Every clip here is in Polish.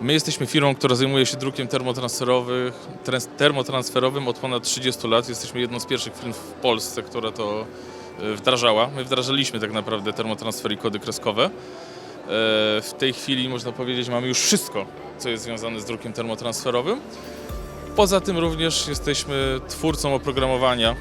My jesteśmy firmą, która zajmuje się drukiem termotransferowych, trans- termotransferowym od ponad 30 lat. Jesteśmy jedną z pierwszych firm w Polsce, która to e, wdrażała. My wdrażaliśmy tak naprawdę termotransfer i kody kreskowe. E, W tej chwili można powiedzieć, mamy już wszystko, co jest związane z drukiem termotransferowym. Poza tym również jesteśmy twórcą oprogramowania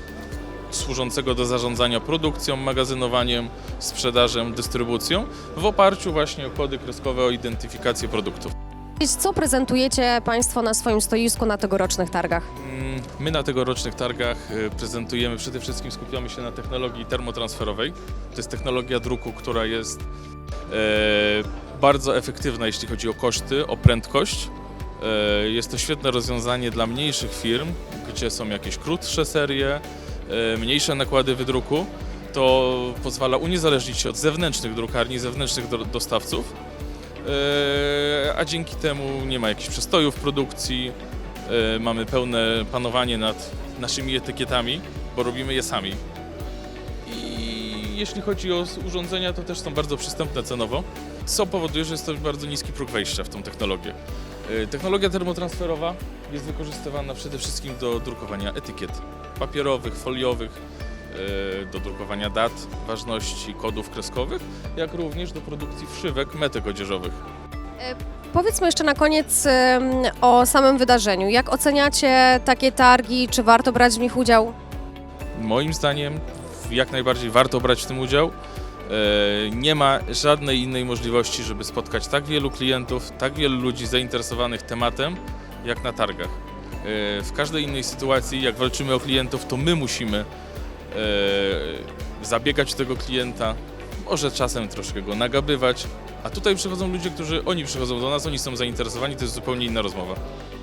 służącego do zarządzania produkcją, magazynowaniem, sprzedażą, dystrybucją w oparciu właśnie o kody kreskowe, o identyfikację produktów. Co prezentujecie Państwo na swoim stoisku na tegorocznych targach? Mm, My na tegorocznych targach y, prezentujemy, przede wszystkim skupiamy się na technologii termotransferowej. To jest technologia druku, która jest e, bardzo efektywna, jeśli chodzi o koszty, o prędkość. E, Jest to świetne rozwiązanie dla mniejszych firm, gdzie są jakieś krótsze serie, e, mniejsze nakłady wydruku. To pozwala uniezależnić się od zewnętrznych drukarni, zewnętrznych do- dostawców, a dzięki temu nie ma jakichś przestojów produkcji, e, mamy pełne panowanie nad naszymi etykietami, bo robimy je sami. I jeśli chodzi o urządzenia, to też są bardzo przystępne cenowo, co powoduje, że jest to bardzo niski próg wejścia w tą technologię. E, Technologia termotransferowa jest wykorzystywana przede wszystkim do drukowania etykiet papierowych, foliowych, do drukowania dat, ważności, kodów kreskowych, jak również do produkcji wszywek metek odzieżowych. Powiedzmy jeszcze na koniec o samym wydarzeniu. Jak oceniacie takie targi? Czy warto brać w nich udział? Moim zdaniem jak najbardziej warto brać w tym udział. E, Nie ma żadnej innej możliwości, żeby spotkać tak wielu klientów, tak wielu ludzi zainteresowanych tematem, jak na targach. E, W każdej innej sytuacji, jak walczymy o klientów, to my musimy e, zabiegać o tego klienta, może czasem troszkę go nagabywać, a tutaj przychodzą ludzie, którzy oni przychodzą do nas, oni są zainteresowani, to jest zupełnie inna rozmowa.